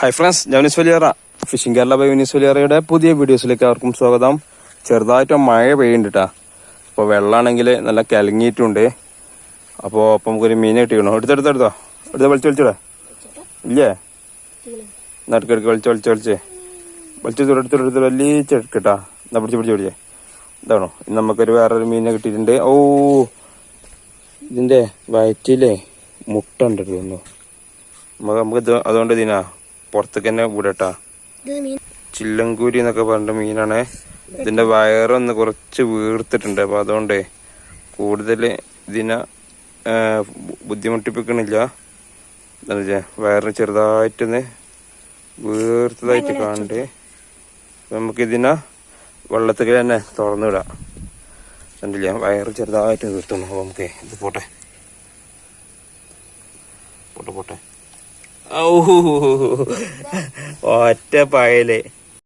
Hi friends ഞാൻ Younis Valiyara fishing Kerala by Younis വലിയറയുടെ പുതിയ വീഡിയോസിലേക്ക് അവർക്കും സ്വാഗതം. ചെറുതായിട്ട് മഴ പെയ്യുന്നുണ്ട് അപ്പോൾ വെള്ളമാണെങ്കിൽ നല്ല കലങ്ങിയിട്ടുണ്ട്. അപ്പോൾ അപ്പം നമുക്കൊരു മീൻ കിട്ടിക്കണോ? എടുത്തെടുത്തെടുത്തോ എടുത്ത് വലിച്ചു വലിച്ചോടെ ഇല്ലേ? നടുക്ക് എടുക്ക് വലിച്ച് വലിച്ച് വലിച്ച്. വലിച്ചു വലിയ വലിച്ചെടുക്കട്ടാ എന്നാ പിടിച്ച് പിടിച്ച് പിടിച്ചേ. ഇതാണോ? ഇന്ന് നമുക്കൊരു വേറൊരു മീനെ കിട്ടിയിട്ടുണ്ട്. ഓ ഇതിന്റെ വയറ്റിലേ മുട്ട ഉണ്ട് തോന്നുന്നു. നമുക്ക് നമുക്ക് അതുകൊണ്ട് ഇതിനാ. പുറത്തേക്ക് തന്നെ വിടട്ടാ. ചില്ലങ്കൂരി എന്നൊക്കെ പറഞ്ഞ മീനാണ്. ഇതിന്റെ വയറൊന്ന് കുറച്ച് വീർത്തിട്ടുണ്ട്. അപ്പൊ അതുകൊണ്ട് കൂടുതൽ ഇതിനെ ബുദ്ധിമുട്ടിപ്പിക്കണില്ല. വയറിന് ചെറുതായിട്ടൊന്ന് വീർത്തതായിട്ട് കാണണ്ട്. അപ്പൊ നമുക്ക് ഇതിനെ വെള്ളത്തിൽ തന്നെ തുറന്നു വിടാം. കണ്ടില്ല? വയറ് ചെറുതായിട്ട് വീർത്തുന്നു. നമുക്ക് ഇത് പോട്ടെ. പോട്ടെ പോട്ടെ. ഔ, ഒറ്റ പായൽ